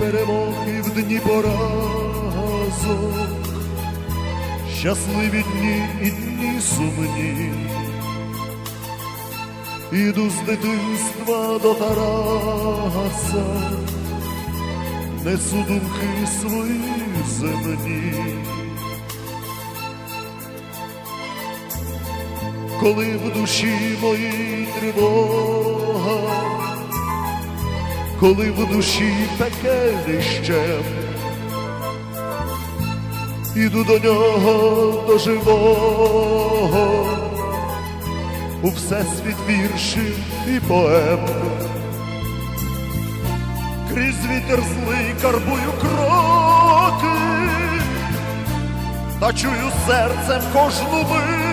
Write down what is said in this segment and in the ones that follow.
перемог і в дні поразок, щасливі дні і дні сумні. Іду з дитинства до Тараса, несу думки свої земні. Коли в душі моїй тривога, коли в душі пекелищем, іду до нього до живого, у всесвіт віршів і поем. Крізь вітер злий карбую кроки, та чую серцем кожну мить.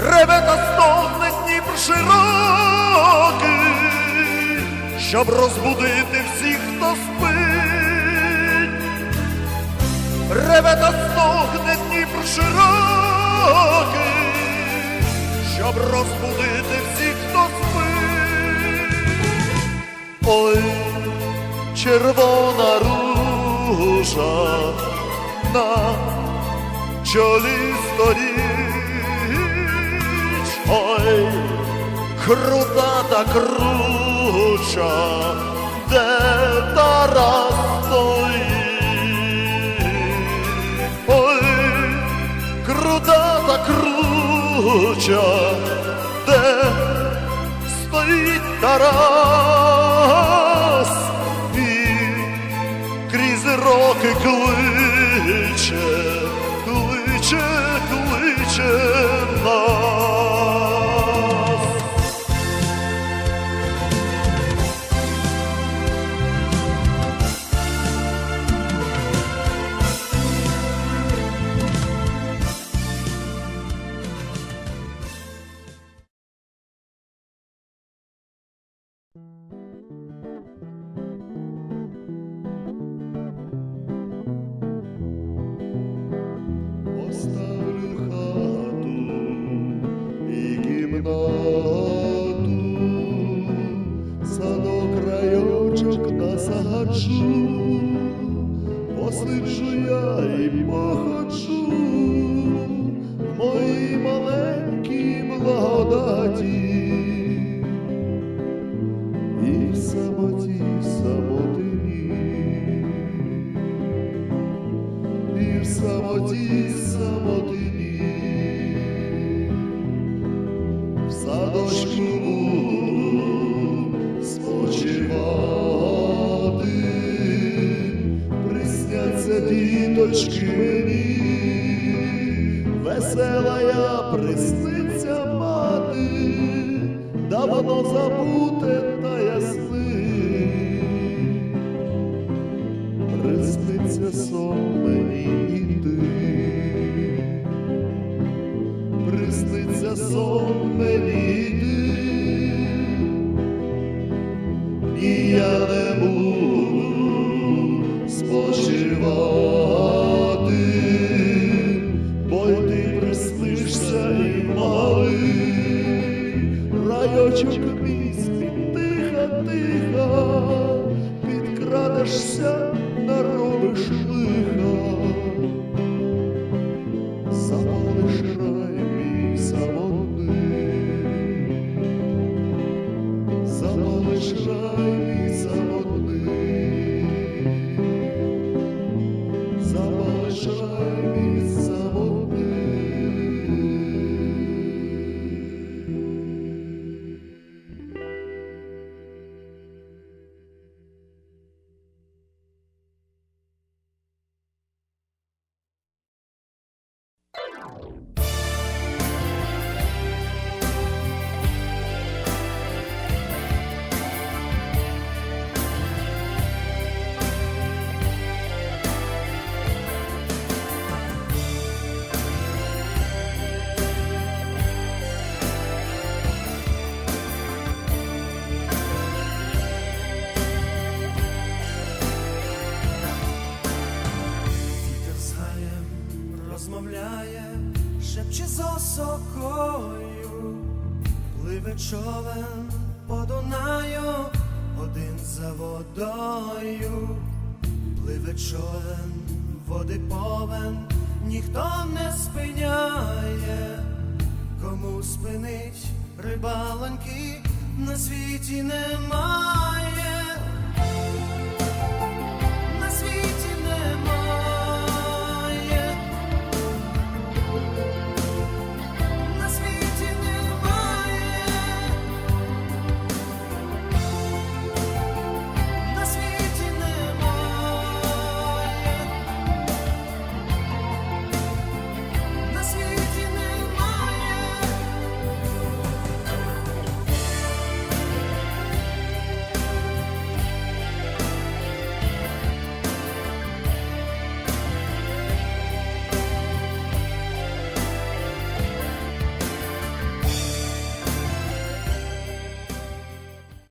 Реве та стогне Дніпр широкий, щоб розбудити всіх, хто спить. Реве та стогне Дніпр широкий, щоб розбудити всіх, хто спить. Ой, червона ружа на чолі сторіч, крута та круча, де Тарас стоїть. Ой, крута та круча, де стоїть Тарас і крізь роки кличе, насаджу, посиджу я і походжу. В моїй маленькій благодаті. І в самоті самотині і в самоті самотині, в садочку давно забуте та ясни. Присниться сон мені і ти, присниться сон мені осокою, пливе човен по Дунаю, один за водою, пливе човен, води повен, ніхто не спиняє, кому спинить рибалоньки на світі немає.